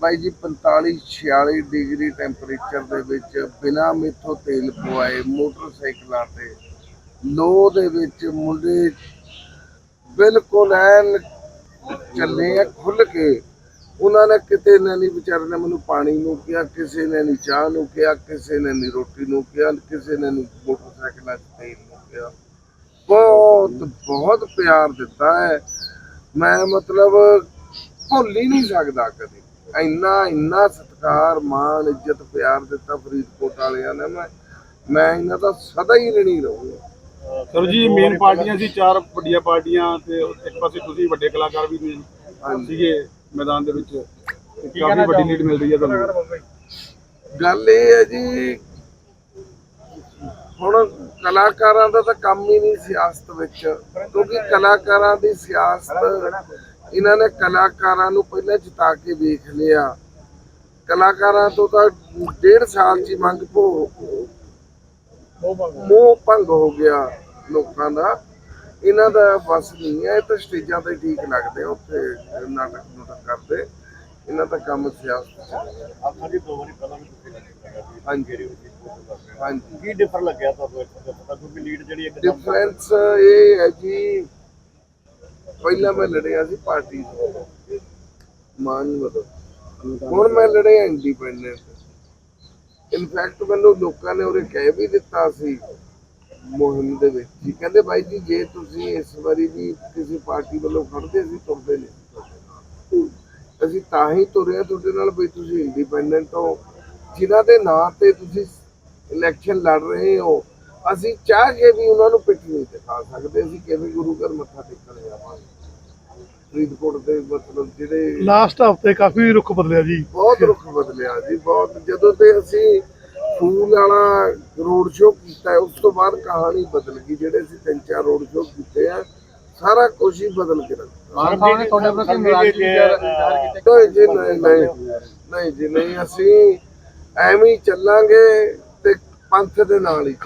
ਬਾਈ ਜੀ 45 46 degree temperature ਦੇ ਵਿੱਚ ਬਿਨਾ ਮੇਥੋਂ ਤੇਲ ਪਵਾਏ ਮੋਟਰਸਾਈਕਲਾਂ ਤੇ ਲੋ ਦੇ ਵਿੱਚ ਮੁੰਡੇ ਬਿਲਕੁਲ ਐਨ ਚੱਲੇ ਆ ਖੁੱਲ ਕੇ, ਉਹਨਾਂ ਨੇ ਕਿਤੇ ਨੇ ਨਹੀਂ, ਵਿਚਾਰੇ ਨੇ ਮੈਨੂੰ ਪਾਣੀ ਨੂੰ ਕਿਹਾ, ਕਿਸੇ ਨੇ ਨਹੀਂ ਚਾਹ ਨੂੰ ਕਿਹਾ, ਕਿਸੇ ਨੇ ਨਹੀਂ ਰੋਟੀ ਨੂੰ ਕਿਹਾ, ਕਿਸੇ ਨੇ ਨਹੀਂ ਮੋਟਰਸਾਈਕਲਾਂ 'ਚ ਤੇਲ ਨੂੰ ਕਿਹਾ। ਬਹੁਤ ਬਹੁਤ ਪਿਆਰ ਦਿੱਤਾ ਹੈ। ਮੈਂ ਮਤਲਬ ਭੁੱਲ ਹੀ ਨਹੀਂ ਸਕਦਾ ਕਦੇ। ਇੰਨਾ ਇੰਨਾ ਸਤਿਕਾਰ ਮਾਣ ਇੱਜ਼ਤ ਪਿਆਰ ਦਿੱਤਾ ਫਰੀਦਕੋਟ ਵਾਲਿਆਂ ਨੇ। ਮੈਂ ਮੈਂ ਇਹਨਾਂ ਦਾ ਸਦਾ ਹੀ ਰਣੀ ਰਹੂੰਗਾ। ਸਰ ਜੀ ਮੇਨ ਪਾਰਟੀਆਂ ਸੀ ਚਾਰ ਵੱਡੀਆਂ ਪਾਰਟੀਆਂ ਤੇ ਇੱਕ ਪਾਸੇ ਤੁਸੀਂ ਵੱਡੇ ਕਲਾਕਾਰ ਵੀ ਨੇ। ਸੀਗੇ ਮੈਦਾਨ ਦੇ ਵਿੱਚ। ਕਾਫੀ ਵੱਡੀ ਲੀਡ ਮਿਲ ਰਹੀ ਹੈ ਤੁਹਾਨੂੰ। ਗੱਲ ਇਹ ਹੈ ਜੀ ਹੁਣ ਕਲਾਕਾਰਾਂ ਦਾ ਤਾਂ ਕੰਮ ਹੀ ਨਹੀਂ ਸਿਆਸਤ ਵਿੱਚ। ਕਿਉਂਕਿ ਕਲਾਕਾਰਾਂ ਦੀ ਸਿਆਸਤ ਇਹਨਾਂ ਨੇ ਕਲਾਕਾਰਾਂ ਨੂੰ ਪਹਿਲਾਂ ਜਿਤਾ ਕੇ ਵੇਖ ਲਿਆ। ਕਲਾਕਾਰਾਂ ਤੋਂ ਤਾਂ ਡੇਢ ਸਾਲ ਹੀ ਮੰਗ ਭੋ ਮੋਹ ਭੰਗ ਹੋ ਗਿਆ ਲੋਕਾਂ ਦਾ। ਇਹਨਾਂ ਦਾ ਬਸ ਨਹੀਂ ਹੈ ਇਹ ਤਾਂ ਸਟੇਜਾਂ ਤੇ ਠੀਕ ਲੱਗਦੇ ਉੱਥੇ ਨਾਟਕ ਨੂਟਕ ਕਰਦੇ। ਇਹਨਾਂ ਦਾ ਕੰਮ ਸਿਆਸਤ। ਆਪਾਂ ਜੀ ਦੋ ਵਾਰੀ ਪਹਿਲਾਂ ਵੀ ਤੁਸੀਂ ਹਾਂਜੀ। ਕੀ ਡਿਫਰ ਲੱਗਿਆ ਤੁਹਾਨੂੰ ਇੱਥੇ? ਦਾ ਪਤਾ ਕਿਉਂਕਿ ਲੀਡ ਜਿਹੜੀ ਇੱਕ ਡਿਫਰੈਂਸ ਇਹ ਹੈ ਜੀ ਪਹਿਲਾਂ ਮੈਂ ਲੜਿਆ ਸੀ ਪਾਰਟੀ ਤੋਂ ਮਾਨ ਮਤਲਬ। ਹੁਣ ਮੈਂ ਲੜਿਆ ਇੰਡੀਪੈਂਡੈਂਟ ਇਨਫੈਕਟ ਮੈਨੂੰ ਲੋਕਾਂ ਨੇ ਉਹਨੇ ਕਹਿ ਵੀ ਦਿੱਤਾ ਸੀ ਮੁਹਿੰਮ ਦੇ ਵਿੱਚ। ਜੀ ਕਹਿੰਦੇ ਬਾਈ ਜੀ, ਜੇ ਤੁਸੀਂ ਇਸ ਵਾਰੀ ਵੀ ਕਿਸੇ ਪਾਰਟੀ ਵੱਲੋਂ ਖੜਦੇ ਸੀ, ਤੁਰਦੇ ਨੇ ਅਸੀਂ ਤਾਂ ਹੀ ਤੁਰਿਆ ਤੁਹਾਡੇ ਨਾਲ ਵੀ ਤੁਸੀਂ ਇੰਡੀਪੈਂਡੈਂਟ ਹੋ। ਜਿਨ੍ਹਾਂ ਦੇ ਨਾਂ ਤੇ ਤੁਸੀਂ ਇਲੈਕਸ਼ਨ ਲੜ ਰਹੇ ਹੋ ਅਸੀਂ ਚਾਹ ਕੇ ਵੀ ਉਹਨਾਂ ਨੂੰ ਪਿੱਠ ਨਹੀਂ ਦਿਖਾ ਸਕਦੇ ਅਸੀਂ ਕਿਵੇਂ ਗੁਰੂ ਘਰ ਮੱਥਾ ਟੇਕਣ ਜਾਵਾਂਗੇ? ਫਰੀਦਕੋਟ ਦੇ ਮਤਲਬ ਜਿਹੜੇ ਲਾਸਟ ਹਫ਼ਤੇ ਕਾਫੀ ਰੁੱਖ ਬਦਲਿਆ ਜੀ। ਬਹੁਤ ਰੁੱਖ ਬਦਲਿਆ ਜੀ ਬਹੁਤ। ਜਦੋਂ ਤੇ ਅਸੀਂ ਫੂਲ ਵਾਲਾ ਰੋਡ ਸ਼ੋਅ ਕੀਤਾ ਉਸ ਤੋਂ ਬਾਅਦ ਕਹਾਣੀ ਬਦਲ ਗਈ ਜਿਹੜੇ ਅਸੀਂ ਤਿੰਨ ਚਾਰ ਰੋਡ ਸ਼ੋਅ ਕੀਤੇ ਆ ਸਾਰਾ ਕੁਝ ਹੀ ਬਦਲ ਕੇ ਨਹੀਂ ਜੀ ਨਹੀਂ ਨਹੀਂ ਨਹੀਂ ਜੀ ਨਹੀਂ ਅਸੀਂ ਐਵੇਂ ਹੀ ਚੱਲਾਂਗੇ ਤੇ ਪੰਥ ਦੇ ਨਾਲ ਹੀ